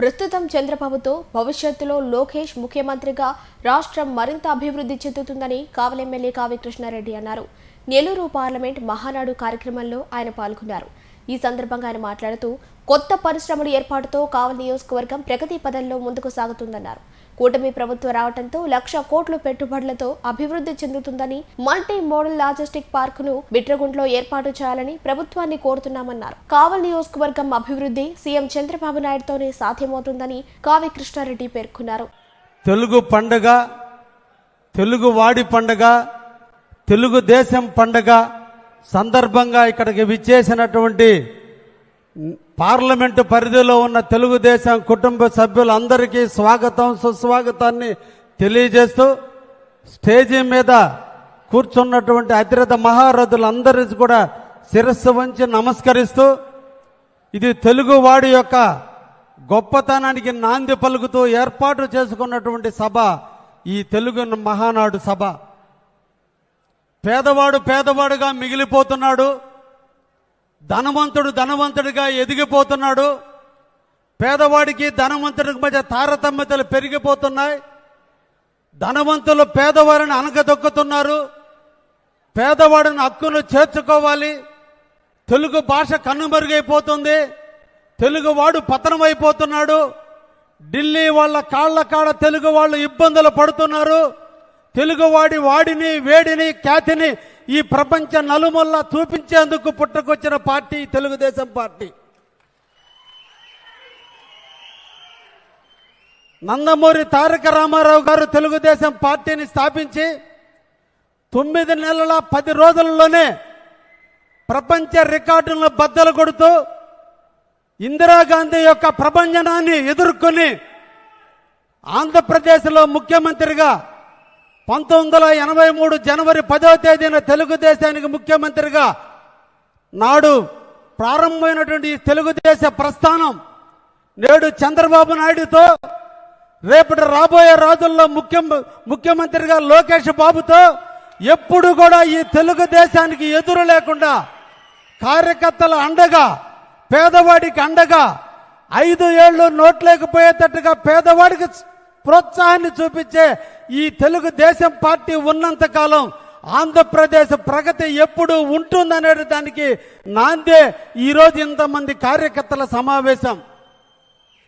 ప్రస్తుతం చంద్రబాబుతో భవిష్యత్తులో లోకేష్ ముఖ్యమంత్రిగా రాష్ట్రం మరింత అభివృద్ధి చెందుతుందని కావలి ఎమ్మెల్యే కావి కృష్ణారెడ్డి అన్నారు. నెల్లూరు పార్లమెంట్ మహానాడు కార్యక్రమంలో ఆయన పాల్గొన్నారు. ఈ సందర్భంగా ఆయన మాట్లాడుతూ కొత్త పరిశ్రమల ఏర్పాటుతో కావలి నియోజకవర్గం ప్రగతి పదంలో ముందుకు సాగుతుందన్నారు. కూటమి ప్రభుత్వం రావడంతో లక్ష కోట్ల పెట్టుబడులతో అభివృద్ధి చెందుతుందని మల్టీ మోడల్ లాజిస్టిక్ పార్కును బిట్రగుంట్లో ఏర్పాటు చేయాలని ప్రభుత్వాన్ని కోరుతున్నామన్నారు. కావల్ నియోజకవర్గం అభివృద్ధి సీఎం చంద్రబాబు నాయుడుతోనే సాధ్యమవుతుందని కావి కృష్ణారెడ్డి పేర్కొన్నారు. తెలుగు పండగ తెలుగు వాడి పండగ తెలుగుదేశం పండగ సందర్భంగా ఇక్కడికి విచ్చేసినటువంటి పార్లమెంటు పరిధిలో ఉన్న తెలుగుదేశం కుటుంబ సభ్యులందరికీ స్వాగతం సుస్వాగతాన్ని తెలియజేస్తూ స్టేజీ మీద కూర్చున్నటువంటి అతిరథ మహారథులందరికీ కూడా శిరస్సు వంచి నమస్కరిస్తూ ఇది తెలుగువాడి యొక్క గొప్పతనానికి నాంది పలుకుతూ ఏర్పాటు చేసుకున్నటువంటి సభ ఈ తెలుగు మహానాడు సభ. పేదవాడు పేదవాడుగా మిగిలిపోతున్నాడు. ధనవంతుడు ధనవంతుడిగా ఎదిగిపోతున్నాడు. పేదవాడికి ధనవంతుడికి మధ్య తారతమ్యతలు పెరిగిపోతున్నాయి. ధనవంతులు పేదవారిని అనగదొక్కుతున్నారు పేదవాడిని హక్కును చేర్చుకోవాలి. తెలుగు భాష కన్నుమరుగైపోతుంది. తెలుగువాడు పతనమైపోతున్నాడు. ఢిల్లీ వాళ్ళ కాళ్ళ కాడ తెలుగు వాళ్ళు ఇబ్బందులు పడుతున్నారు. తెలుగువాడి వాడిని వేడిని ఖ్యాతిని ఈ ప్రపంచ నలుమల్ల చూపించేందుకు పుట్టుకొచ్చిన పార్టీ తెలుగుదేశం పార్టీ. నందమూరి తారక రామారావు గారు తెలుగుదేశం పార్టీని స్థాపించి తొమ్మిది నెలల పది రోజుల్లోనే ప్రపంచ రికార్డులను బద్దలు కొడుతూ ఇందిరాగాంధీ యొక్క ప్రభంజనాన్ని ఎదుర్కొని ఆంధ్రప్రదేశ్లో ముఖ్యమంత్రిగా పంతొమ్మిది వందల ఎనభై మూడు జనవరి పదో తేదీన తెలుగుదేశానికి ముఖ్యమంత్రిగా నాడు ప్రారంభమైనటువంటి తెలుగుదేశ ప్రస్థానం నేడు చంద్రబాబు నాయుడుతో రేపటి రాబోయే రోజుల్లో ముఖ్య ముఖ్యమంత్రిగా లోకేష్ బాబుతో ఎప్పుడు కూడా ఈ తెలుగుదేశానికి ఎదురు లేకుండా కార్యకర్తల అండగా పేదవాడికి అండగా ఐదు ఏళ్ళు నోట్లేకపోయేటట్టుగా పేదవాడికి ప్రోత్సాహాన్ని చూపించే ఈ తెలుగుదేశం పార్టీ ఉన్నంత కాలం ఆంధ్రప్రదేశ్ ప్రగతి ఎప్పుడు ఉంటుందనే దానికి నాందే ఈరోజు ఇంతమంది కార్యకర్తల సమావేశం.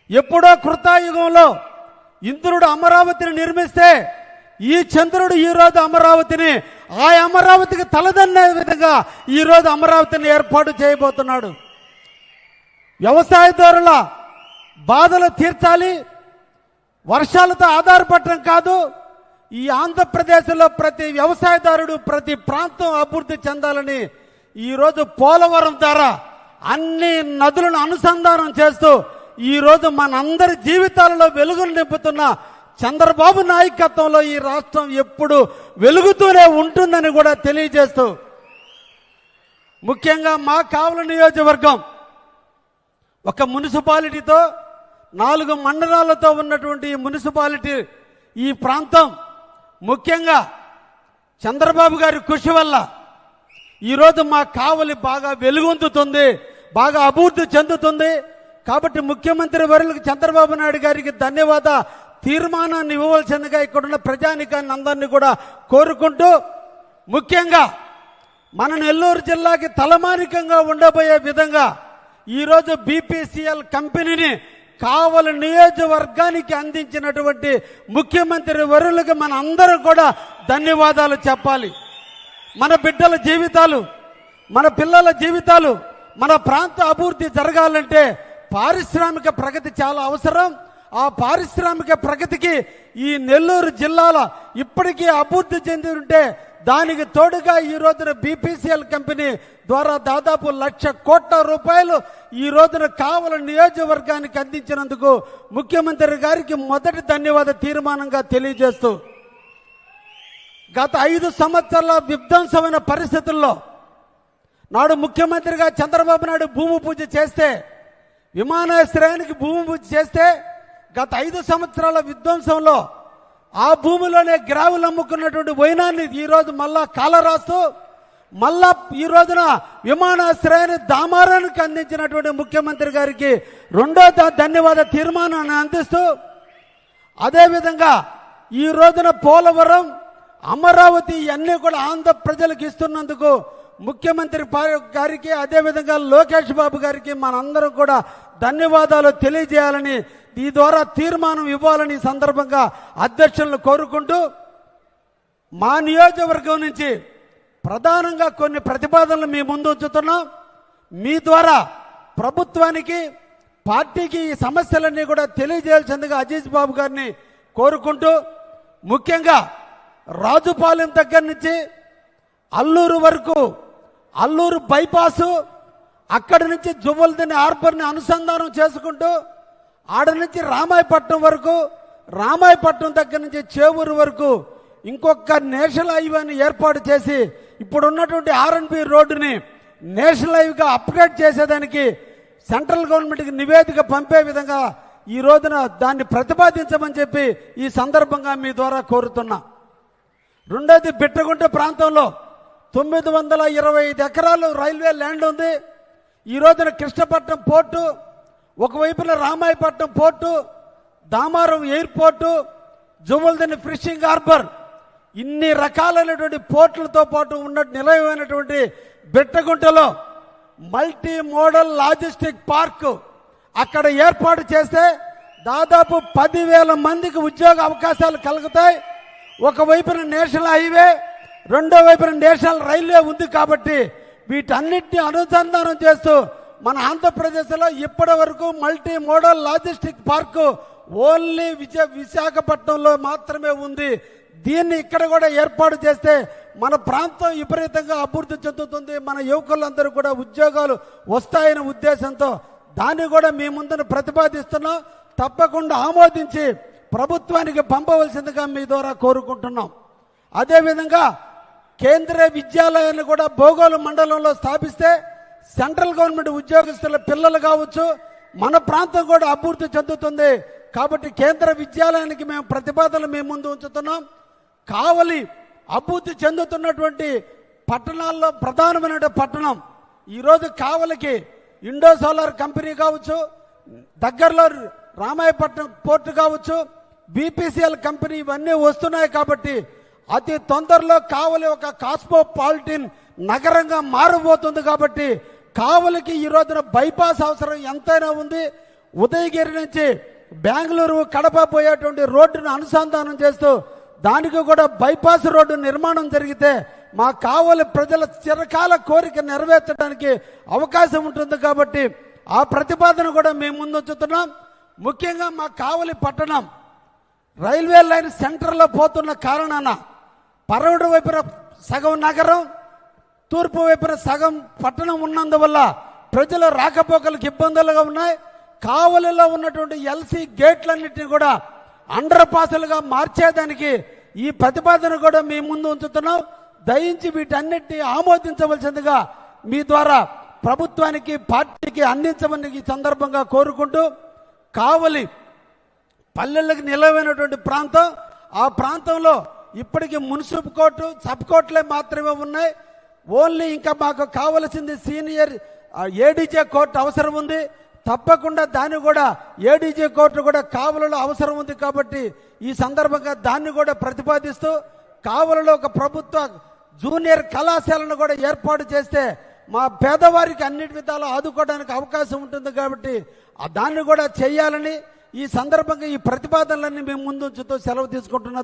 ఎప్పుడో కృతాయుగంలో ఇంద్రుడు అమరావతిని నిర్మిస్తే ఈ చంద్రుడు ఈ రోజు అమరావతిని ఆ అమరావతికి తలదన్నే విధంగా ఈ రోజు అమరావతిని ఏర్పాటు చేయబోతున్నాడు. వ్యవసాయదారుల బాధలు తీర్చాలి వర్షాలతో ఆధారపడటం కాదు ఈ ఆంధ్రప్రదేశ్లో ప్రతి వ్యవసాయదారుడు ప్రతి ప్రాంతం అభివృద్ధి చెందాలని ఈరోజు పోలవరం ద్వారా అన్ని నదులను అనుసంధానం చేస్తూ ఈరోజు మనందరి జీవితాలలో వెలుగులు నింపుతున్న చంద్రబాబు నాయకత్వంలో ఈ రాష్ట్రం ఎప్పుడు వెలుగుతూనే ఉంటుందని కూడా తెలియజేస్తూ ముఖ్యంగా మా కావల నియోజకవర్గం ఒక మున్సిపాలిటీతో నాలుగు మండలాలతో ఉన్నటువంటి ఈ మున్సిపాలిటీ ఈ ప్రాంతం ముఖ్యంగా చంద్రబాబు గారి కృషి వల్ల ఈరోజు మా కావలి బాగా వెలుగొందుతుంది బాగా అభివృద్ధి చెందుతుంది. కాబట్టి ముఖ్యమంత్రి వర్యులకు చంద్రబాబు నాయుడు గారికి ధన్యవాద తీర్మానాన్ని ఇవ్వవలసిందిగా ఇక్కడున్న ప్రజానికాన్ని అందరినీ కూడా కోరుకుంటూ ముఖ్యంగా మన నెల్లూరు జిల్లాకి తలమానికంగా ఉండబోయే విధంగా ఈరోజు బీపీసీఎల్ కంపెనీని కావలి నియోజకవర్గానికి అందించినటువంటి ముఖ్యమంత్రి వరులకు మన అందరూ కూడా ధన్యవాదాలు చెప్పాలి. మన బిడ్డల జీవితాలు మన పిల్లల జీవితాలు మన ప్రాంత అభివృద్ధి జరగాలంటే పారిశ్రామిక ప్రగతి చాలా అవసరం. ఆ పారిశ్రామిక ప్రగతికి ఈ నెల్లూరు జిల్లాలో ఇప్పటికీ అభివృద్ధి చెంది ఉంటే దానికి తోడుగా ఈ రోజున బీపీసీఎల్ కంపెనీ ద్వారా దాదాపు లక్ష కోట్ల రూపాయలు ఈ రోజున కావల నియోజకవర్గానికి అందించినందుకు ముఖ్యమంత్రి గారికి మొదటి ధన్యవాద తీర్మానంగా తెలియజేస్తూ గత ఐదు సంవత్సరాల విధ్వంసమైన పరిస్థితుల్లో నాడు ముఖ్యమంత్రిగా చంద్రబాబు నాయుడు భూమి పూజ చేస్తే విమానాశ్రయానికి భూమి పూజ చేస్తే గత ఐదు సంవత్సరాల విధ్వంసంలో ఆ భూమిలోనే గ్రావులు అమ్ముకున్నటువంటి వైనాన్ని ఈరోజు మళ్ళా కాలరాస్తూ మళ్ళా ఈ రోజున విమానాశ్రయాన్ని దామారానికి అందించినటువంటి ముఖ్యమంత్రి గారికి రెండో ధన్యవాద తీర్మానాన్ని అందిస్తూ అదేవిధంగా ఈ రోజున పోలవరం అమరావతి ఇవన్నీ కూడా ఆంధ్ర ప్రజలకు ఇస్తున్నందుకు ముఖ్యమంత్రి గారికి అదేవిధంగా లోకేష్ బాబు గారికి మనందరం కూడా ధన్యవాదాలు తెలియజేయాలని ఈ ద్వారా తీర్మానం ఇవ్వాలని సందర్భంగా అధ్యక్షులను కోరుకుంటూ మా నియోజకవర్గం నుంచి ప్రధానంగా కొన్ని ప్రతిపాదనలు మీ ముందు ఉంచుతున్నాం. మీ ద్వారా ప్రభుత్వానికి పార్టీకి ఈ సమస్యలన్నీ కూడా తెలియజేయాల్సిందిగా అజీజ్ బాబు గారిని కోరుకుంటూ ముఖ్యంగా రాజుపాలెం దగ్గర నుంచి అల్లూరు వరకు అల్లూరు బైపాసు అక్కడి నుంచి జువ్వలదిని హార్బర్ని అనుసంధానం చేసుకుంటూ ఆడ నుంచి రామాయపట్నం వరకు రామాయపట్నం దగ్గర నుంచి చేవూరు వరకు ఇంకొక నేషనల్ హైవేని ఏర్పాటు చేసి ఇప్పుడు ఉన్నటువంటి ఆర్ఎన్బి రోడ్డుని నేషనల్ హైవేగా అప్గ్రేడ్ చేసేదానికి సెంట్రల్ గవర్నమెంట్కి నివేదిక పంపే విధంగా ఈ రోజున దాన్ని ప్రతిపాదించమని చెప్పి ఈ సందర్భంగా మీ ద్వారా కోరుతున్నా. రెండోది బిట్టగుంట ప్రాంతంలో తొమ్మిది వందల ఇరవై ఐదు ఎకరాలు రైల్వే ల్యాండ్ ఉంది. ఈ రోజున కృష్ణపట్నం పోర్టు ఒకవైపున Ramayapatnam port Damaram airport Juvvaladinne fishing harbour ఇన్ని రకాలైనటువంటి పోర్టులతో పాటు ఉన్న నిలయమైనటువంటి బిట్టగుంటలో మల్టీ మోడల్ లాజిస్టిక్ పార్క్ అక్కడ ఏర్పాటు చేస్తే దాదాపు పదివేల మందికి ఉద్యోగ అవకాశాలు కలుగుతాయి. ఒకవైపున నేషనల్ హైవే రెండో వైపున నేషనల్ రైల్వే ఉంది కాబట్టి వీటన్నిటిని అనుసంధానం చేస్తూ మన ఆంధ్రప్రదేశ్లో ఇప్పటి వరకు multi modal logistic park only విజయ విశాఖపట్నంలో మాత్రమే ఉంది. దీన్ని ఇక్కడ కూడా ఏర్పాటు చేస్తే మన ప్రాంతం విపరీతంగా అభివృద్ధి చెందుతుంది. మన యువకులందరూ కూడా ఉద్యోగాలు వస్తాయనే ఉద్దేశంతో దాన్ని కూడా మీ ముందున ప్రతిపాదిస్తున్నాం. తప్పకుండా ఆమోదించి ప్రభుత్వానికి పంపవలసిందిగా మీ ద్వారా కోరుకుంటున్నాం. అదేవిధంగా కేంద్రీయ విద్యాలయాన్ని కూడా భోగోలు మండలంలో స్థాపిస్తే సెంట్రల్ గవర్నమెంట్ ఉద్యోగస్తుల పిల్లలు కావచ్చు మన ప్రాంతం కూడా అభివృద్ధి చెందుతుంది. కాబట్టి కేంద్ర విద్యాలయానికి మేము ప్రతిపాదనలు మేము ముందు ఉంచుతున్నాం. కావలి అభివృద్ధి చెందుతున్నటువంటి పట్టణాల్లో ప్రధానమైన పట్టణం. ఈరోజు కావలికి ఇండో సోలార్ కంపెనీ కావచ్చు దగ్గరలో రామాయపట్నం పోర్టు కావచ్చు బీపీసీఎల్ కంపెనీ ఇవన్నీ వస్తున్నాయి కాబట్టి అతి తొందరలో కావలి ఒక కాస్మోపాలిటిన్ నగరంగా మారబోతుంది కాబట్టి కావలికి ఈ రోజున బైపాస్ అవసరం ఎంతైనా ఉంది. ఉదయగిరి నుంచి బెంగళూరు కడప పోయేటువంటి రోడ్డును అనుసంధానం చేస్తూ దానికి కూడా బైపాస్ రోడ్డు నిర్మాణం జరిగితే మా కావలి ప్రజల చిరకాల కోరిక నెరవేర్చడానికి అవకాశం ఉంటుంది కాబట్టి ఆ ప్రతిపాదన కూడా మేము ముందుంచుతున్నాం ముఖ్యంగా మా కావలి పట్టణం రైల్వే లైన్ సెంటర్లో పోతున్న కారణాన పరవడు వైపున సగం నగరం తూర్పు వైపున సగం పట్టణం ఉన్నందువల్ల ప్రజల రాకపోకలకు ఇబ్బందులుగా ఉన్నాయి. కావలిలో ఉన్నటువంటి ఎల్సీ గేట్లన్నింటినీ కూడా అండర్ పాసులుగా మార్చేదానికి ఈ ప్రతిపాదన కూడా మీ ముందు ఉంచుతున్నాం. దయించి వీటన్నిటిని ఆమోదించవలసిందిగా మీ ద్వారా ప్రభుత్వానికి పార్టీకి అందించమని ఈ సందర్భంగా కోరుకుంటూ కావలి పల్లెలకు నిలవైనటువంటి ప్రాంతం. ఆ ప్రాంతంలో ఇప్పటికి మున్సిపల్ కోర్టు సబ్ కోర్టులే మాత్రమే ఉన్నాయి. ఓన్లీ ఇంకా మాకు కావలసింది సీనియర్ ఏడీజే కోర్టు అవసరం ఉంది. తప్పకుండా దాన్ని కూడా ఏడీజే కోర్టు కూడా కావలలో అవసరం ఉంది కాబట్టి ఈ సందర్భంగా దాన్ని కూడా ప్రతిపాదిస్తూ కావలలో ఒక ప్రభుత్వ జూనియర్ కళాశాలను కూడా ఏర్పాటు చేస్తే మా పేదవారికి అన్నిటి విధాలు ఆదుకోవడానికి అవకాశం ఉంటుంది కాబట్టి దాన్ని కూడా చేయాలని ఈ సందర్భంగా ఈ ప్రతిపాదనలన్నీ మేము ముందుంచుతో సెలవు తీసుకుంటున్నాం.